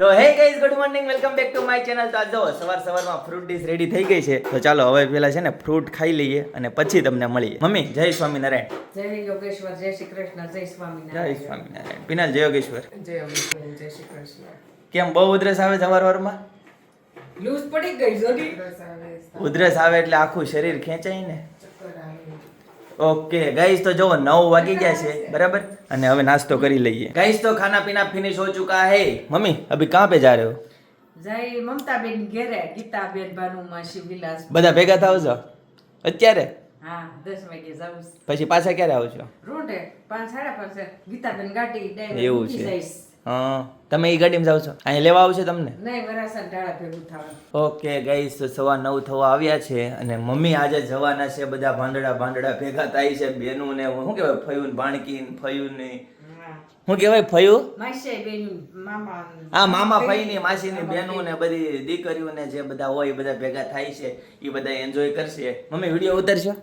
તો hey guys good morning welcome back to my channel તો આજ જો સવાર સવારમાં ફ્રૂટ ડીશ રેડી થઈ ગઈ છે. તો ચાલો હવે પેલા છે ને ફ્રૂટ ખાઈ લઈએ અને પછી તમને મળીએ. મમ્મી જય સ્વામિનારાયણ. જય યોગેશ્વર જય શ્રી કૃષ્ણ જય જય સ્વામિનારાયણ. સ્વામિનારાયણ પિનાલ જય યોગેશ્વર. જય યોગેશ્વર જય શ્રી કૃષ્ણ કેમ બહુ ઉધરસ આવે સવાર વારમાં લૂઝ પડી ગઈ જોડી ઉધરસ આવે એટલે આખું શરીર ખેંચાય ને. ઓકે ગાઈસ તો જો નવ વાગી ગયા છે બરાબર? અને હવે નાસ્તો કરી લઈએ. ગાઈસ તો ખાના પીના ફિનિશ હો ચુકા હે. મમ્મી અભી કહાં પે જા રહે હો? જય મમતાબેન ઘેરે ગીતાબેન ભાનુ માસી વિલાસ. બધા ભેગા થાવ છો? અત્યારે? હા દસ વાગે જાઉં પછી પાછા ક્યારે આવશો? પાંચ સાડા પાંચ ગીતાબેન ગાડી ગાટી એવું છે. તમે એ ગાડીમાં જાવ છો? અહીંયા લેવા આવશે તમને? ઓકે ગાઈસ તો સવા નવ થવા આવ્યા છે અને મમ્મી આજે જવાના છે બધા ભાંડડા ભાંડડા ભેગા થાય છે બેનું ને શું કહેવાય ફયું ને ભાણકી ને ફયું ને હું. શું કહેવાય ફયું? હા મામા ફઈ ની માસી માસીની બેનું ને બધી દીકરીઓ ને જે બધા હોય બધા ભેગા થાય છે એ બધા એન્જોય કરશે. Mummy video ઉતારશો?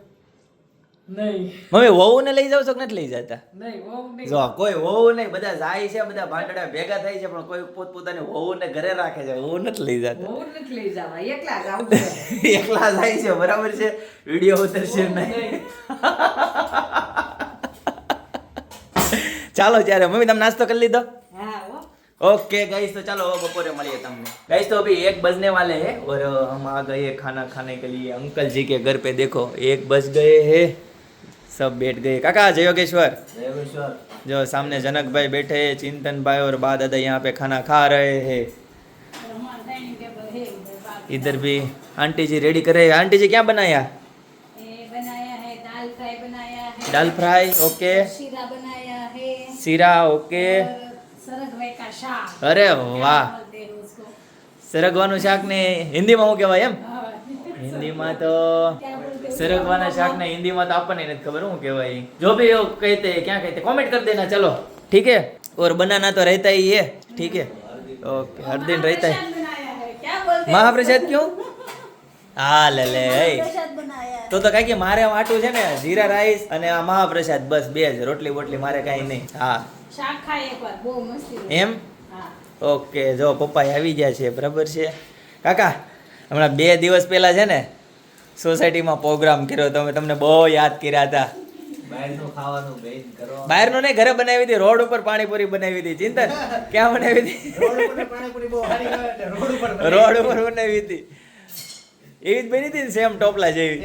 મમ્મી વહુ ને લઈ જાવ છો કે નથી લઈ જતા નહીં વહુ નહીં જો કોઈ વહુ નહીં બધા જાય છે બધા ભાંડડા ભેગા થાય છે પણ કોઈ પોતપોતાની વહુ ને ઘરે રાખે છે વહુ નથી લઈ જતા વહુ નથી લઈ જવા એકલા જ આવું છે એકલા જાય છે બરાબર છે વિડીયો ઉતરશે નહીં ચાલો ત્યારે મમ્મી તમે નાસ્તો કરી લીધો હા હો ओके गाइस तो चलो अब बपोरे મળીએ તમને गाइस तो अभी एक बजने वाले हैं और अ, हम आ गए खाना खाने के लिए अंकल जी के घर पे देखो एक बज गए हैं સબ બેઠ ગઈ કાકા જય યોગેश्वर जो सामने जनक भाई बैठे हैं चिंतन भाई और बा दादा यहाँ पे खाना खा रहे हैं इधर भी आंटी जी रेडी करे आंटी जी क्या बनाया बनाया है दाल फ्राई बनाया है दाल फ्राई ओके सीरा बनाया है सीरा ओके અરે વાહ સરગવાનું શાક ને હિન્દીમાં શું કહેવાય એમ હિન્દીમાં તો સરગવાના શાક ને હિન્દીમાં તો આપણને નથી ખબર શું કહેવાય जो भी हो कहते हैं क्या कहते हैं कमेंट कर देना चलो ठीक है और बनाना तो रहता ही है ठीक है ओके हर दिन रहता है प्रसाद बनाया है क्या बोलते हैं महाप्रसाद क्यों હા લે લે એ प्रसाद बनाया है તો તો કાંઈ કે મારે આટું છે ને જીરા રાઈસ અને આ મહાપ્રસાદ બસ બે જ રોટલી બોટલી મારે કાંઈ નહીં હા શાક ખાય એક વાર બહુ મસ્તી હોય. એમ હા ઓકે જો પપ્પા આવી ગયા છે બરાબર છે કાકા હમણાં બે દિવસ પહેલા છે ને સોસાયટીમાં પ્રોગ્રામ કર્યો તો અમે તમને બહુ યાદ કર્યા હતા. બહારનું નહીં ઘરે બનાવી હતી રોડ ઉપર પાણીપુરી બનાવી હતી ચિંતન? ક્યાં બનાવી હતી? રોડ ઉપર બનાવી હતી. એવી જ બની હતી ને સેમ ટોપલા જેવી?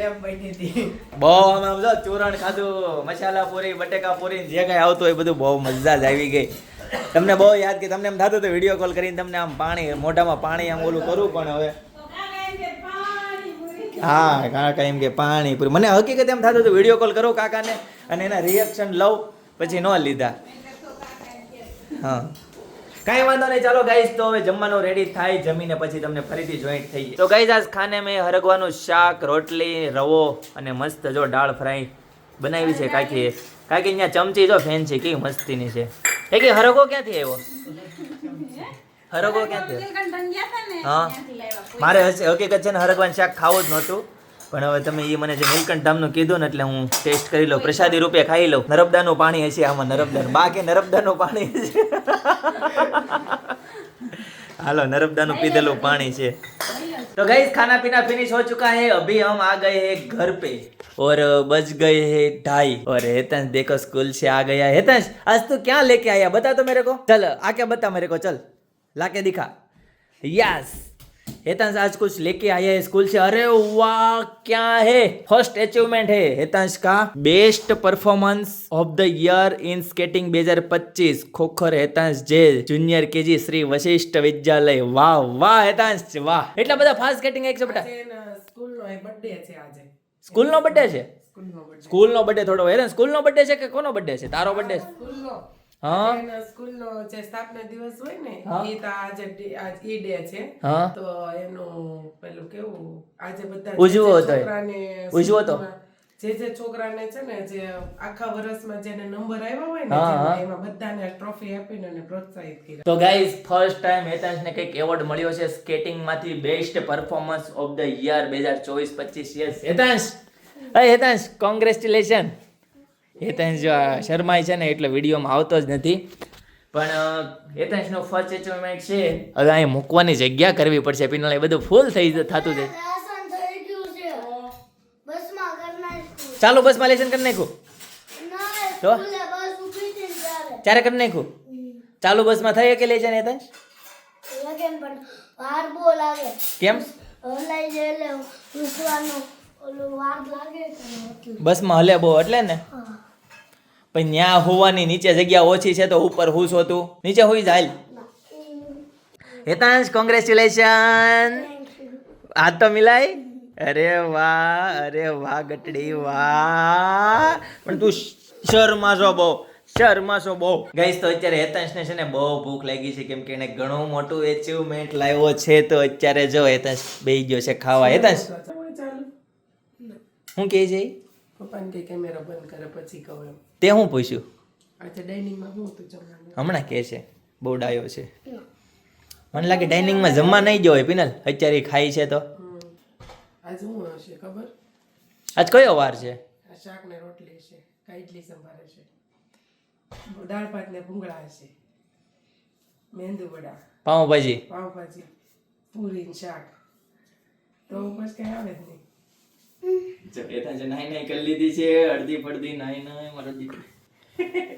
બહુ આમ આમ જો ચૂરણ ખાધું મસાલા પૂરી બટેકા પૂરી જે કાંઈ આવતું એ બધું બહુ મજા જ આવી ગઈ. તમને બહુ યાદ કે તમને એમ થતું હતું વીડિયો કોલ કરીને તમને આમ પાણી મોઢામાં પાણી આમ ઓલું કરું પણ હવે તો કાકા એમ કે પાણીપુરી હા કાકા એમ કે પાણી પૂરી. મને હકીકત એમ થતું હતું વીડિયો કોલ કરો કાકાને અને એના રિએક્શન લઉં, પછી ન લીધા. હા. કાંઈ વાંધો નહીં, ચાલો ગાઈઝ તો હવે જમવાનું રેડી થાય, જમીને પછી તમને ફરીથી જોઈન્ટ થઈએ. તો ગાઈઝ આજ ખાને મેં હરગવાનું શાક, રોટલી, રવો અને મસ્ત જો દાળ ફ્રાય બનાવી છે કાકીએ કાકી, અહીંયા ચમચી જો ફેન છે, કેવી મસ્તીની છે. એ કે હરગો ક્યાંથી આવ્યો? હરગો ક્યાંથી આવ્યો? નીલકંઠન ગયા હતા ને હા. ત્યાંથી લાવ્યા. મારે હશે હકીકત છે ને હરગવાનું શાક ખાવું જ નહોતું પણ હવે તમે એ મને જે નીલકંઠ ધામનું કીધું ને એટલે હું ટેસ્ટ કરી લઉં પ્રસાદી રૂપે ખાઈ લઉં નરબદાનું પાણી હશે આમાં નરબદાનું બા કે નરબદાનું પાણી હશે હાલો નરબદાનું પીધેલું પાણી છે तो गाइस खाना पीना फिनिश हो चुका है अभी हम आ गए हैं घर पे और बज गए हैं ढाई और हेतंश देखो स्कूल से आ गया हेतंश आज तू क्या लेके आया बता तो मेरे को चल आके बता मेरे को चल लाके दिखा यस हेतंश आज कुछ लेके आया है स्कूल से अरे वाह क्या है फर्स्ट अचीवमेंट है हेतंश का best performance of the year in skating 2025 Khokhar Hetansh જે જુનિયર કેજી શ્રી વશિષ્ઠ વિદ્યાલય વાહ વાહ હેતાંશ વાહ એટલા બધા ફાસ્ટ સ્કેટિંગ એક છે બેટા સ્કૂલનો બર્થડે છે આજે સ્કૂલનો બર્થડે છે સ્કૂલનો બર્થડે સ્કૂલનો બર્થડે થોડો હેરાન સ્કૂલનો બર્થડે છે કે કોનો બર્થડે છે તારો બર્થડે છે સ્કૂલનો હા એના સ્કૂલનો જે સ્થાપના દિવસ હોય ને હા. એ તો આજે આજ ઈ ડે છે. તો એનું પેલું કેવું આજે બધા ઉજવો હતો ઉજવો તો. જે જે છોકરાને છે ને જે આખા વર્ષમાં જેને નંબર આવ્યા હોય ને હા, હા. એમાં બધાને ટ્રોફી આપીને અને પ્રોત્સાહિત કર્યા. તો ગાઈઝ ફર્સ્ટ ટાઈમ હેતાંશને કંઈક એવોર્ડ મળ્યો છે સ્કેટિંગમાંથી best performance of the year બે હજાર ચોવીસ પચીસ યસ. હેતાંશ! અરે હેતાંશ કોંગ્રેચ્યુલેશન જો આ શર્માય છે ને એટલે વિડીયોમાં આવતો જ નથી. પણ અ, હેતાંશનો ફર્સ્ટ અચીવમેન્ટ છે. હવે અહીં મૂકવાની જગ્યા કરવી પડશે. પિનલ એ બધું ફૂલ થઈ થતું છે. ચાલો બસમાં લેશન કરી નાખું. તો? ચારે કરી નાખું. ચાલુ બસમાં થઈ કે લે છે ને લાગે. કેમ? બસમાં હલે બહુ એટલે ને? પણ ન્યા હોવાની નીચે જગ્યા ઓછી છે તો ઉપર હુસ હોતું નીચે હોઈ જાય હેતાંશ કોંગ્રેચ્યુલેશન હાથ તો મિલાય. અરે વાહ અરે વાહ ગટડી વાહ. પણ તું શરમા છો બહુ શર્મા છો બહુ. ગઈશ તો અત્યારે હેતાંશને છે ને બહુ ભૂખ લાગી છે કેમ કે એને ઘણું મોટું એચિવમેન્ટ લાવ્યો છે તો અત્યારે જો હેતાંશ બેહી ગયો છે ખાવા. હેતાંશ હું કહે છે? પપ્પાને કે કેમેરા બંધ કરે પછી કહું એમ. તે હું પૂછ્યું? હમણાં કહે છે બહુ ડાયો છે. મને લાગે ડાઇનિંગમાં જમવા નહીં જવાય પિનલ. અત્યારે ખાય ખાઈ છે તો. આજ શું હશે ખબર? આજ કયો વાર છે? શાક ને રોટલી છે કઈ ઇડલી સંભારે છે દાળ ભાત ને ભૂંગળા હશે. મેંદુ વડા. પાઉંભાજી. પાવભાજી પૂરી શાક. તો બસ કઈ આવે જ નહીં. નાઈ નાઈ કરી લીધી છે અડધી પડધી નાઈ નાઈ મારો દીકરો.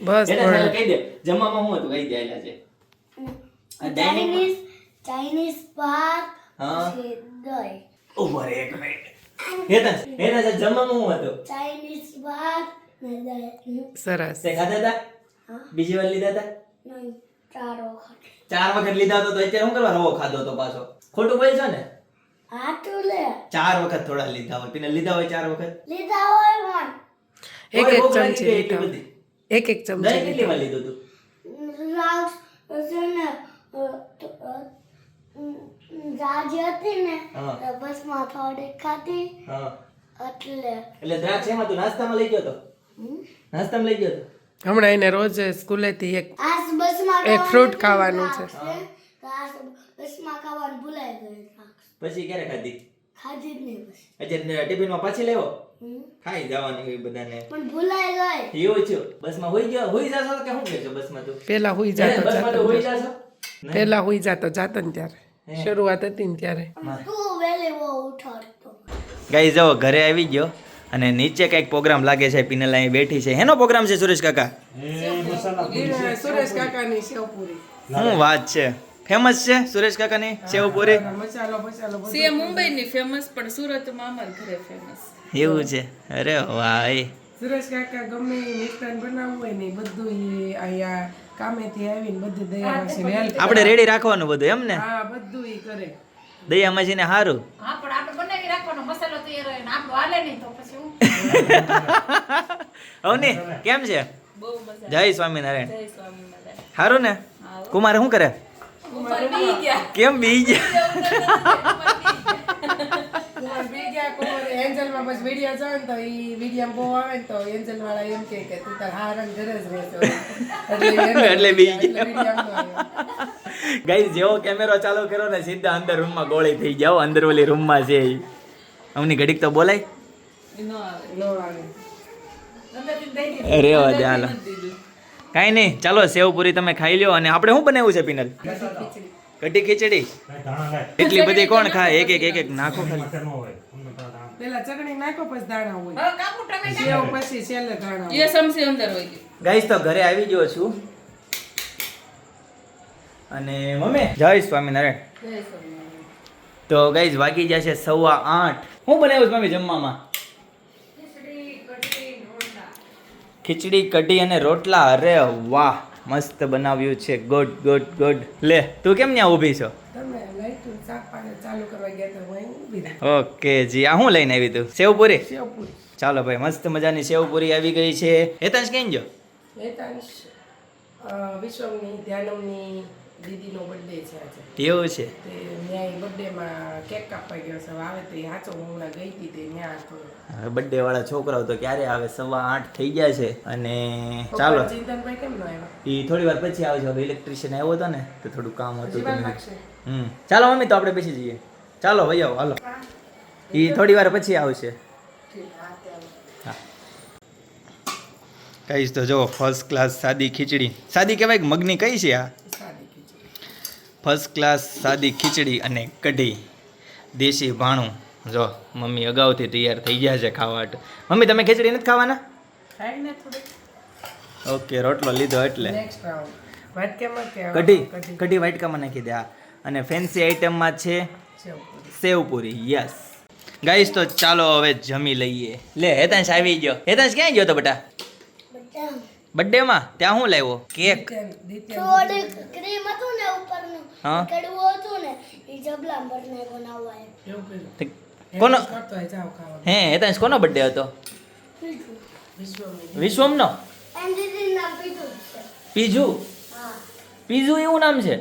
બસ કહી દે જમવામાં શું હતું? કઈ દેલા છે. ચાઇનીઝ ચાઇનીઝ ભાત હા. દહીં. એક મિનિટ જમવામાં શું હતું? ચાઇનીઝ ભાત સરસ. તે ખાધા હતા બીજી વાર લીધા હતા ચાર વખત. ચાર વખત લીધા હતો તો અત્યારે શું કરવા રવો ખાધો તો પાછો. ખોટું બોલશો ને? હા તું લે. ચાર વખત થોડા લીધા હોય. પીને લીધા હોય ચાર વખત? લીધા હોય પણ. એક એક ચમચી એટલી લીધા. બધી. એક એક ચમચી દહીં કેટલી વાર લીધું તું? રાગ છે ને અ, તો, અ, ઉમ, રાજી હતી ને હા. તો બસમાં થોડીક ખાધી. હા. એટલે. એટલે દ્રાક્ષ એમાં તું નાસ્તામાં લઈ ગયો તો? નાસ્તામાં લઈ ગયો તો? હમણાં એને રોજ સ્કૂલેથી એક આ બસમાં એક fruit ખાવાનું છે. બસમાં ખાવાનું ભૂલાઈ ગયું. પછી ક્યારે ખાધી? ખાધી જ નહીં બસ અત્યારે ટિફિનમાં પાછી લેવો? ખાઈ જવાનું હોય બધાને. પણ ભૂલાઈ ગઈ એવું થયું બસમાં હોઈ ગયો? હોઈ જાશો કે શું કહેશો બસમાં તો? પેલા હોઈ જાતો બસમાં તો હોઈ જાશો. પેલા હોઈ જાતો જાતો ને ત્યારે. શરૂઆત હતી ને ત્યારે. ગાઈ જાઓ ઘરે આવી ગયો અને નીચે કંઈક પ્રોગ્રામ લાગે છે પિનલ અહીં બેઠી છે. હેનો પ્રોગ્રામ છે સુરેશ કાકા? સુરેશ કાકાની સેવપુરી. શું વાત છે? ફેમસ છે? સુરેશ કાકાની સેવપુરી સીએમ મુંબઈની ફેમસ પણ સુરતમાં અમાર ઘરે ફેમસ એવું છે? અરે વાહ સુરેશ કાકા ગમે મિષ્ટાન બનાવવું હોય ને બધું અહીંયા કામેથી આવીને બધું દયા માસીને આપણે રેડી રાખવાનું બધું એમ ને? હા બધું ઈ કરે. દયા માસીને સારું હા પણ આપણે બનાવી રાખવાનો મસાલો તૈયાર હોય ને આપણો હાલે નહીં તો પછી હું? કેમ છે? બહુ મજા જય સ્વામિનારાયણ. જય સ્વામિનારાયણ. સારું ને? કુમાર શું કરે? કેમ બી. ગાઈ જેવો કેમેરો ચાલુ કર્યો ને સીધા અંદર રૂમમાં ગોળી થઈ જાઓ અંદર ઓલી રૂમમાં છે અમની ઘડીક તો બોલાય. અરે ચાલો. કાંઈ નહીં ચાલો સેવપુરી તમે ખાઈ લ્યો અને આપણે શું બનાવ્યું છે પિનલ? કઢી ખીચડી. એટલી બધી કોણ ખાય? એક એક એક એક નાખો ખાલી. પેલા ચટણી નાખો પછી દાણા હોય. કાપુ ટમેટા. પછી છેલ્લે દાણા એ સમસી અંદર હોય. ગાઈસ તો ઘરે આવી ગયો છું. અને મમ્મી જય સ્વામિનારાયણ. તો ગાઈસ વાગી છે સવા આઠ. હું બનાવ્યું સ્વામી મમ્મી જમવામાં? ખીચડી કઢી અને રોટલા. અરે વાહ મસ્ત બનાવ્યું છે. ગુડ ગુડ ગુડ લે તું કેમ ત્યાં ઊભી છો. ઓકે જી. આ હું લઈને આવી તું? સેવપુરી? સેવપુરી. ચાલો ભાઈ મસ્ત મજાની સેવપુરી આવી ગઈ છે. હેતાંશ કેમ જો હેતાંશ વિશ્વમની ધ્યાનમની દીદીનો બર્થડે છે આજે. એવું છે? તે ત્યાં બર્થડેમાં કેક કાપવા ગયો છે. હવે આવે તો હાચો હું હમણાં ગઈ હતી તે ત્યાં હતો. બર્થડે વાળા છોકરાઓ તો ક્યારે આવે? સવા આઠ થઈ ગયા છે અને ચાલો. ચિંતનભાઈ કેમ ન આવ્યા? એ થોડી વાર પછી આવે છે. હવે ઇલેક્ટ્રિશિયન આવ્યો હતો ને તો થોડું કામ હતું તો હમ. ચાલો મમ્મી તો આપણે બેસી જઈએ. ચાલો ભાઈ આવો હાલો. એ થોડી વાર પછી આવશે. કહીશ તો જો ફર્સ્ટ ક્લાસ સાદી ખીચડી. સાદી કહેવાય કે મગની કઈ છે આ? ફર્સ્ટ ક્લાસ સાદી ખીચડી અને કઢી. દેશી ભાણું. જો મમ્મી અગાઉથી તૈયાર થઈ ગયા છે ખાવા માટે મમ્મી તમે ખીચડી નથી ખાવાના? ઓકે રોટલો લીધો એટલે. નેક્સ્ટ રાઉન્ડ વાટકામાં કે કઢી કઢી? વાટકામાં નાખી દે અને ફેન્સી આઈટમમાં છે સેવપુરી. યસ ગાઈસ તો ચાલો હવે જમી લઈએ. લે હેતાંશ આવી ગયો. હેતાંશ ક્યાં ગયો તો બટા? બર્થડે માં? ત્યાં હું લાવ્યો? કેક થોડીક ક્રીમ હતું ને ઉપરનું. હા. કડવું હતું ને એ જબલા બનાવવા કર્યું. તે એમ કોનો? હે એ તો કોનો બર્થડે હતો? વિશ્વમ નો વિશ્વમનો? પીજુ એવું નામ છે. પીઝુ હા. પીઝુ એવું નામ છે?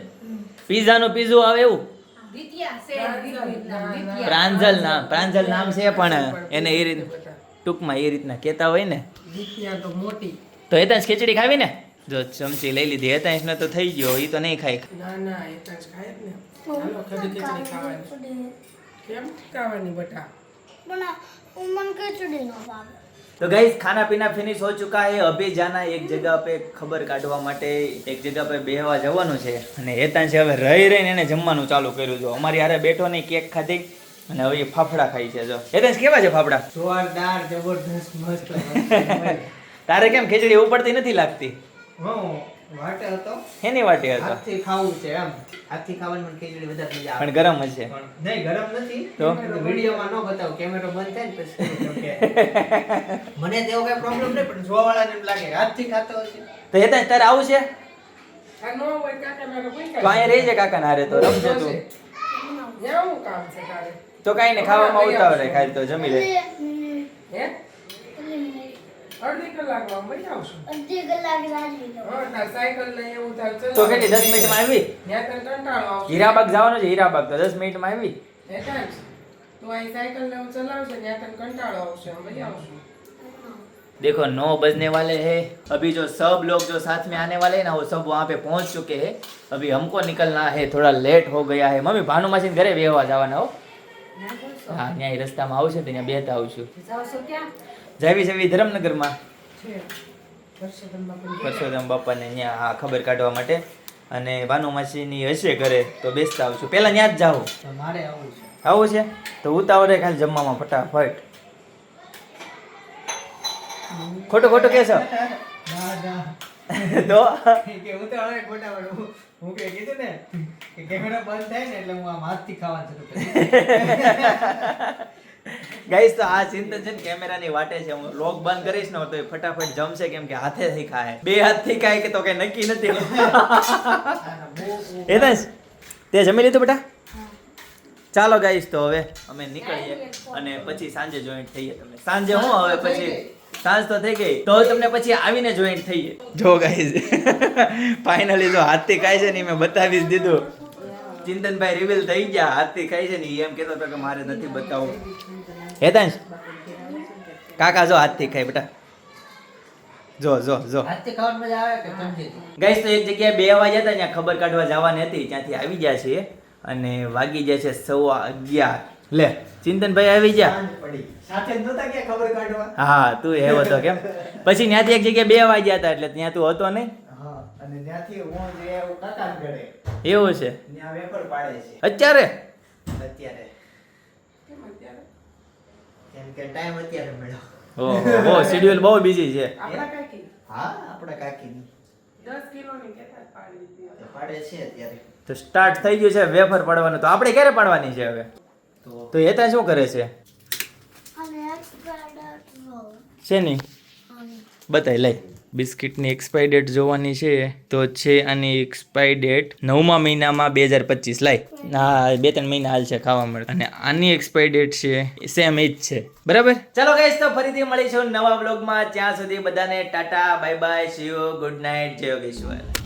પીઝાનું પીઝુ આવે એવું. પ્રાંજલ નામ પ્રાંજલ નામ. છે પણ એને એ રીત ટૂંકમાં એ રીતના કહેતા હોય ને. મોટી. તો હેતાંશ ખીચડી ખાવી ને જો ચમચી લઈ લીધી હેતાંશ ને તો થઈ ગયો એ તો નહીં ખાય ના ના એ તો જ ખાય જ ને હાલો કઢી ખીચડી ખાવાની કેમ ખાવાની બટા પણ આ મને ખીચડી નો ભાવે तो गाइस खाना पीना फिनिश हो चुका है अभी जाना है एक जगह पे खबर કાઢવા માટે એક જગ્યા पे બેહવા જવાનું છે અને હેતાંશ હવે રહી રહીને એને જમવાનું ચાલુ કર્યું જો અમારી હારે બેઠો નહીં કેક ખાધી અને હવે એ ફાફડા ખાઈ છે જો હેતાંશ કેવા છે ફાફડા જોરદાર જબરદસ્ત મસ્ત તારે કેમ ખીચડી ઉપડતી નથી લાગતી? વાટે હતો. એની વાટે હતો? હાથથી ખાવું છે એમ. હાથથી ખાવાની મને ખીચડી વધારે મજા આવે. પણ ગરમ હશે. નહીં ગરમ નથી. તો? વિડીયોમાં ન બતાવું કેમેરો બંધ થાય ને પછી મને તેવો કઈ પ્રોબ્લેમ નહીં પણ જોવા એમ લાગે હાથથી ખાતો હશે. તો હેતાંશ તારે આવું છે? નો તો અહીંયા રહી છે કાકા હારે તો રમજો તું. ત્યાં હું કામ છે તારે. તો કાંઈ નહીં ખાવામાં ઉતાવળે ખાલી તો જમી લે. હે? અડધી કલાકમાં મળી આવશું અડધી કલાક રાજી લો હા તાર સાયકલ ને એવું તાર ચલાવ તો કેટલી દસ મિનિટમાં આવી ત્યાં તને કંટાળો આવશે હીરાબાગ જવાનું છે હીરાબાગ તો દસ મિનિટમાં આવી એટલે જ. તું અહીં સાયકલ ને એવું ચલાવશે ત્યાં તને કંટાળો આવશે મળી આવશું देखो नौ बजने वाले हैं अभी जो सब लोग जो साथ में आने वाले हैं ना वो सब वहाँ पे पहुँच चुके हैं अभी हमको निकलना है थोड़ा लेट हो गया है मम्मी भानु मासी ઘરે બેહવા જવાના હો હા ત્યાં ઈ રસ્તામાં આવશે તો ત્યાં બેહતા આવશું જાઓ છો ક્યાં જાવી છે ધરમનગરમાં? છે. પરસોત્તમ બાપાને ત્યાં હા ખબર કાઢવા માટે. અને ભાનુ માસીની હશે ઘરે તો બેસતા આવશું. પહેલા ત્યાં જ જાઓ. મારે આવું છે. આવું છે? તો ઉતાવળે ખાલી જમવામાં ફટાફટ. ખોટું ખોટું તો કે હું તો? હવે ખોટા વળું. હું હું કે કીધું ને કે કેમેરા બંધ થાય ને એટલે હું આમ હાથથી ખાવાનું શરૂ કરી ગાઈસ તો આ ચિંતન છે ને કેમેરાની વાટે છે. હું લોક બંધ કરીશ ને તો એ ફટાફટ જમશે કેમ કે હાથેથી ખાય. બે હાથથી ખાય કે તો કઈ નક્કી નથી. એ તે જમી લીધું બેટા? ચાલો ગાઈસ તો હવે અમે નીકળીએ અને પછી સાંજે જોઈન્ટ થઈએ તમે. સાંજે હું હવે પછી સાંજ તો થઈ ગઈ. તો તમને પછી આવીને જોઈન્ટ થઈએ. જો ગાઈસ ફાઇનલી જો હાથથી ખાય છે ને મેં બતાવી જ દીધું. ચિંતનભાઈ રિવીલ થઈ ગયા. હાથથી ખાય છે ને એમ કહેતો હતો કે મારે નથી બતાવવું. હેતાંશ કાકા જો હાથથી ખાઈ બેટા. જો જો જો? ગાઈસ તો એક જગ્યાએ બે વાગ્યા હતા ત્યાં ખબર કાઢવા જવાની હતી. ત્યાંથી આવી ગયા છે અને વાગી જાય છે સવા અગિયાર. લે ચિંતનભાઈ આવી ગયા. સાથે જ ગયા ખબર કાઢવા? હા તું એવો હતો કેમ? પછી ત્યાંથી એક જગ્યાએ બે વાગ્યા હતા એટલે ત્યાં તું હતો નહીં. અને ત્યાંથી હું જે કાકા ઘરે. એવું છે? ત્યાં વેપર પાડે છે. અત્યારે? અત્યારે. કેમ કે ટાઈમ અત્યારે મળ્યો. ઓહો બહુ શેડ્યુલ બહુ બિઝી છે. આપણા કાકી? હા આપણા કાકીની 10 કિલોની જ પાડી દીધી પાડે છે અત્યારે. તો સ્ટાર્ટ થઈ ગયું છે વેફર પાડવાનું. તો આપણે ક્યારે પાડવાની છે હવે? તો તો એ ત્યાં શું કરે છે? શેની બતાવી લઈ. બિસ્કિટની એક્સપાયરી ડેટ જોવાની છે, તો છે આની એક્સપાયરી ડેટ નવમા મહિનામાં બે હજાર પચીસ લાય હા બે ત્રણ મહિના હાલ છે ખાવા મળે. અને આની એક્સપાયરી ડેટ છે સેમ એ જ છે. બરાબર? ચાલો ગાઈસ તો ફરીથી મળીશું નવા બ્લોગમાં ત્યાં સુધી બધાને tata bye bye see you good night Jai Yogeshwar.